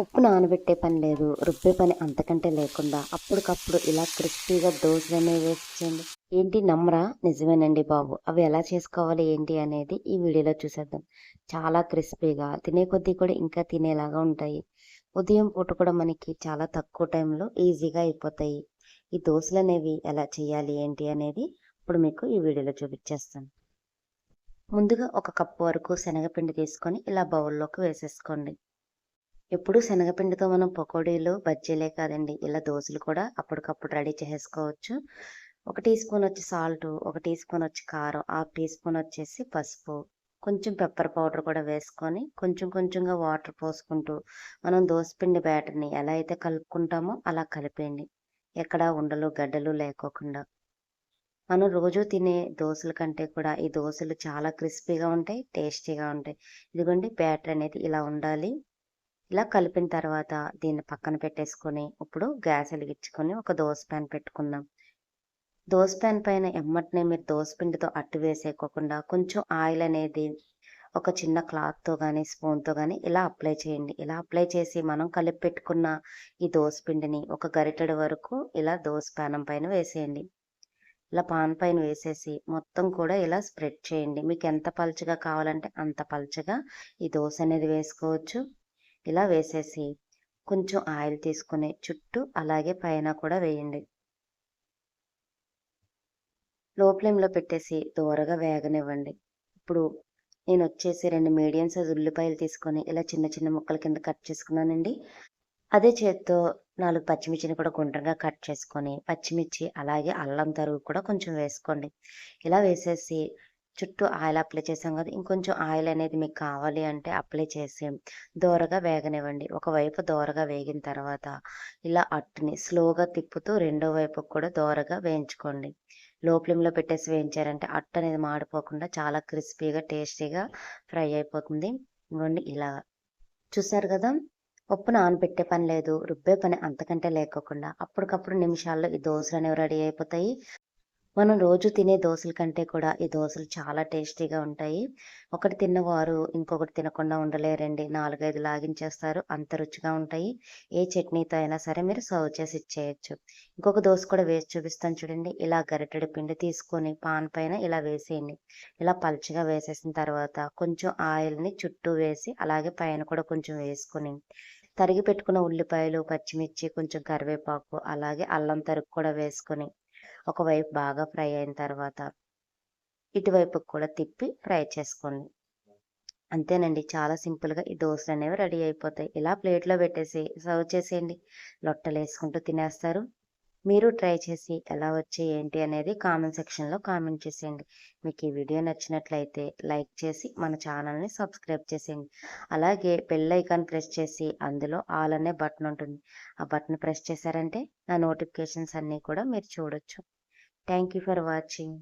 ఉప్పు నానబెట్టే పని లేదు. రుబ్బే పని అంతకంటే లేకుండా అప్పటికప్పుడు ఇలా క్రిస్పీగా దోశలు అనేవి వేసేయండి. ఏంటి నమ్మరా నిజమేనండి బాబు. అవి ఎలా చేసుకోవాలి ఏంటి అనేది ఈ వీడియోలో చూసేద్దాం. చాలా క్రిస్పీగా తినే కొద్దీ కూడా ఇంకా తినేలాగా ఉంటాయి. ఉదయం పూట కూడా మనకి చాలా తక్కువ టైంలో ఈజీగా అయిపోతాయి. ఈ దోశలు అనేవి ఎలా చేయాలి ఏంటి అనేది ఇప్పుడు మీకు ఈ వీడియోలో చూపించేస్తాను. ముందుగా ఒక కప్పు వరకు శనగపిండి తీసుకొని ఇలా బౌల్లోకి వేసేసుకోండి. ఎప్పుడు శనగపిండితో మనం పకోడీలు బజ్జీలే కాదండి. ఇలా దోశలు కూడా అప్పటికప్పుడు రెడీ చేసుకోవచ్చు. ఒక టీ స్పూన్ వచ్చి సాల్ట్ ఒక టీ స్పూన్ వచ్చి కారం హాఫ్ టీ స్పూన్ వచ్చేసి పసుపు. కొంచెం పెప్పర్ పౌడర్ కూడా వేసుకొని కొంచెం కొంచెంగా వాటర్ పోసుకుంటూ మనం దోశపిండి బ్యాటర్ని ఎలా అయితే కలుపుకుంటామో అలా కలిపేయండి. ఎక్కడ ఉండలు గడ్డలు లేకోకుండా. మనం రోజు తినే దోశల కంటే కూడా ఈ దోశలు చాలా క్రిస్పీగా ఉంటాయి టేస్టీగా ఉంటాయి. ఇదిగోండి బ్యాటర్ అనేది ఇలా ఉండాలి. ఇలా కలిపిన తర్వాత దీన్ని పక్కన పెట్టేసుకొని ఇప్పుడు గ్యాస్ వెలిగించుకొని ఒక దోశ ప్యాన్ పెట్టుకుందాం. దోశ ప్యాన్ పైన ఎమ్మటనే మీరు దోశపిండితో అట్టు వేసేయకోకుండా కొంచెం ఆయిల్ అనేది ఒక చిన్న క్లాత్తో కానీ స్పూన్తో కానీ ఇలా అప్లై చేయండి. ఇలా అప్లై చేసి మనం కలిపి పెట్టుకున్న ఈ దోశ పిండిని ఒక గరిటెడు వరకు ఇలా దోశ పానం పైన వేసేయండి. ఇలా పాన్ పైన వేసేసి మొత్తం కూడా ఇలా స్ప్రెడ్ చేయండి. మీకు ఎంత పలుచగా కావాలంటే అంత పలుచగా ఈ దోశ అనేది వేసుకోవచ్చు. ఇలా వేసేసి కొంచెం ఆయిల్ తీసుకుని చుట్టూ అలాగే పైన కూడా వేయండి. లో ఫ్లేమ్లో పెట్టేసి దూరగా వేగనివ్వండి. ఇప్పుడు నేను వచ్చేసి రెండు మీడియం సైజ్ ఉల్లిపాయలు తీసుకొని ఇలా చిన్న చిన్న ముక్కల కింద కట్ చేసుకున్నానండి. అదే చేత్తో నాలుగు పచ్చిమిర్చిని కూడా గుండ్రంగా కట్ చేసుకొని పచ్చిమిర్చి అలాగే అల్లం తరుగు కూడా కొంచెం వేసుకోండి. ఇలా వేసేసి చుట్టూ ఆయిల్ అప్లై చేసాం కదా ఇంకొంచెం ఆయిల్ అనేది మీకు కావాలి అంటే అప్లై చేసి దోరగా వేగనివ్వండి. ఒకవైపు దోరగా వేగిన తర్వాత ఇలా అట్టుని స్లోగా తిప్పుతూ రెండో వైపు కూడా దోరగా వేయించుకోండి. లో ఫ్లేమ్లో పెట్టేసి వేయించారంటే అట్టు అనేది మాడిపోకుండా చాలా క్రిస్పీగా టేస్టీగా ఫ్రై అయిపోతుంది. ఇవ్వండి ఇలా. చూసారు కదా పప్పు నానబెట్టే పని లేదు రుబ్బే పని అంతకంటే లేకోకుండా అప్పటికప్పుడు నిమిషాల్లో ఈ దోశలు అనేవి రెడీ అయిపోతాయి. మనం రోజు తినే దోశల కంటే కూడా ఈ దోశలు చాలా టేస్టీగా ఉంటాయి. ఒకటి తిన్నవారు ఇంకొకటి తినకుండా ఉండలేరండి. నాలుగైదు లాగించేస్తారు. అంత రుచిగా ఉంటాయి. ఏ చట్నీతో అయినా సరే మీరు సర్వ్ చేసి ఇచ్చేయచ్చు. ఇంకొక దోశ కూడా వేసి చూపిస్తాను చూడండి. ఇలా గరిటెడు పిండి తీసుకొని పాన్ పైన ఇలా వేసేయండి. ఇలా పలుచగా వేసేసిన తర్వాత కొంచెం ఆయిల్ని చుట్టూ వేసి అలాగే పైన కూడా కొంచెం వేసుకొని తరిగి పెట్టుకున్న ఉల్లిపాయలు పచ్చిమిర్చి కొంచెం కరివేపాకు అలాగే అల్లం తరుగు కూడా వేసుకొని ఒకవైపు బాగా ఫ్రై అయిన తర్వాత ఇటువైపు కూడా తిప్పి ఫ్రై చేసుకోండి. అంతేనండి చాలా సింపుల్గా ఈ దోశలు అనేవి రెడీ అయిపోతాయి. ఇలా ప్లేట్లో పెట్టేసి సర్వ్ చేసేయండి. లొట్టలు వేసుకుంటూ తినేస్తారు. మీరు ట్రై చేసి ఎలా వచ్చి ఏంటి అనేది కామెంట్ సెక్షన్లో కామెంట్ చేసేయండి. మీకు ఈ వీడియో నచ్చినట్లయితే లైక్ చేసి మన ఛానల్ని సబ్స్క్రైబ్ చేసేయండి. అలాగే బెల్ ఐకాన్ ప్రెస్ చేసి అందులో ఆల్ అనే బటన్ ఉంటుంది. ఆ బటన్ ప్రెస్ చేశారంటే నా నోటిఫికేషన్స్ అన్నీ కూడా మీరు చూడొచ్చు. Thank you for watching.